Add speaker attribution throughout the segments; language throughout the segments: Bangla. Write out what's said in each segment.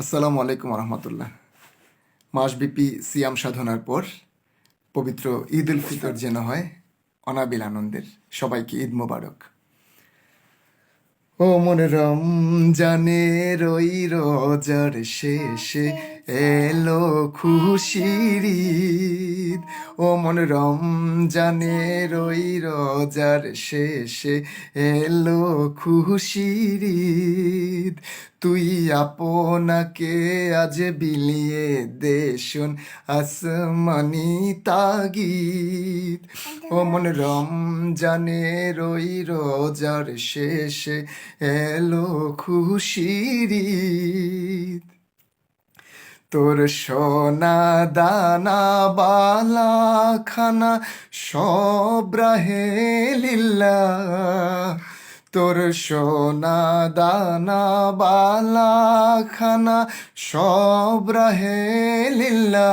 Speaker 1: আসসালামু আলাইকুম রহমতুল্লাহ মাসব্যাপী সিয়াম সাধনার পর পবিত্র ঈদ উল ফিতর যেন হয়, অনাবিল আনন্দের, সবাইকে ঈদ মোবারক। ও মনে রমজানের ওই রজার শেষে এলো খুশির ও মনে রমজানের ওই রোজার শেষে এলো খুশির তুই আপনাকে আজ বিলিয়ে দেশুন আসমানি তাগিদ। ও মন রমজানের ওই রোজার শেষে এলো খুশির তোর সোনা দানা বালা খানা সব রাহে লিল্লা তোর সোনা দানা বালা খানা সব রাহে লিল্লা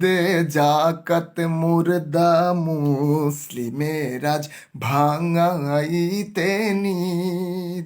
Speaker 1: দে জাকাত মুর্দা মুসলিমের আজ ভাঙাইতে নিদ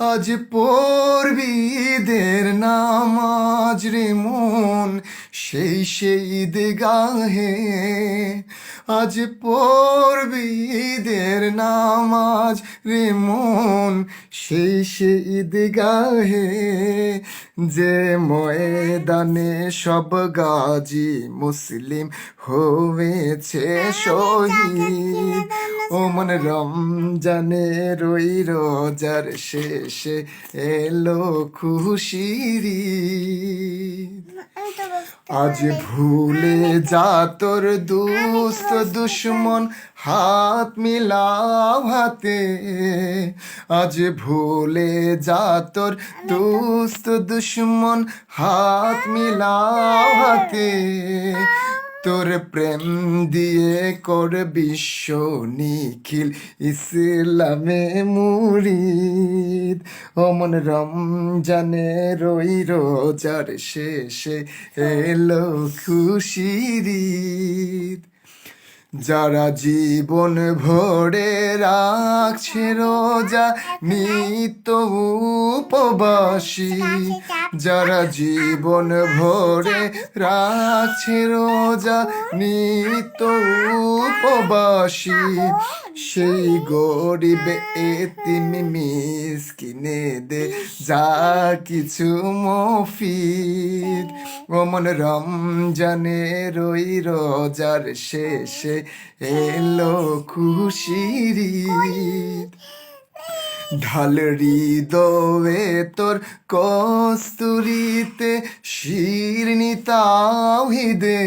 Speaker 1: আজ পড়বি দের নামাজ রে মন, সেই সেই গাহে আজ পড়বি দের নামাজ রে মন, সেই সেই গাহে যে ময়দানে সব গাজী মুসলিম হয়েছে শহীদ। ও মন রমজানের ওই রোজার শেষে এলো খুশির। আজ ভুলে যা তোর দুস্ত দুশ্মন হাত মিলাও হাতে আজ ভুলে যা তোর দুস্ত দুশ্মন হাত মিলাও হাতে তোর প্রেম দিয়ে কর বিশ্ব নিখিল ইসলামে মুরিদ অমন রমজানে রই রোজার শেষে এলো খুশির। যারা জীবন ভরে রাখছে রোজা, নিত্য উপবাসী। যারা জীবন ভরে রাখছে রোজা, নিত্য উপবাসী। সেই গরিব এতিম মিসকিনে দে যা কিছু মফিদ। ওমন রমজানের ওই রোজার শেষে এলো খুশির। ঢাল হৃদয়ে তোর কস্তুরিতে শিরনি তাওহিদের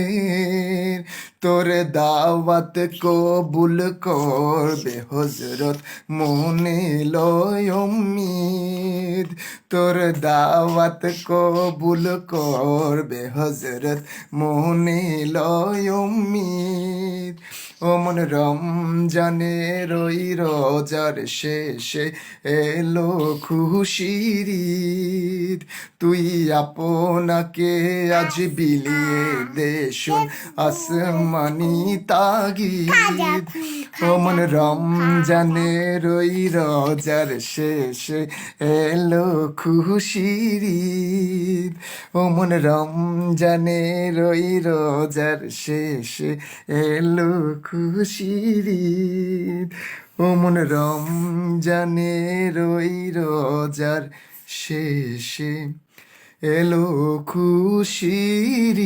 Speaker 1: তোর দাওয়াত কবুল করবে হজরত মনে লয় উম্মিদ। তোর দাওয়াত কবুল করবে হজরত মনে লয় উম্মিদ ও মন রমজানের ওই রোজার শেষে এলো খুশির। তুই আপনাকে আজ বিলিয়ে দেশুন আসমানি তাগিদ ও মন রমজানের ওই রোজার শেষে এলো খুশির ওমন মন রমজানের ওই রোজার শেষে এলো খুশি ও মন রমজানের ওই রজার শেষে এলো খুশির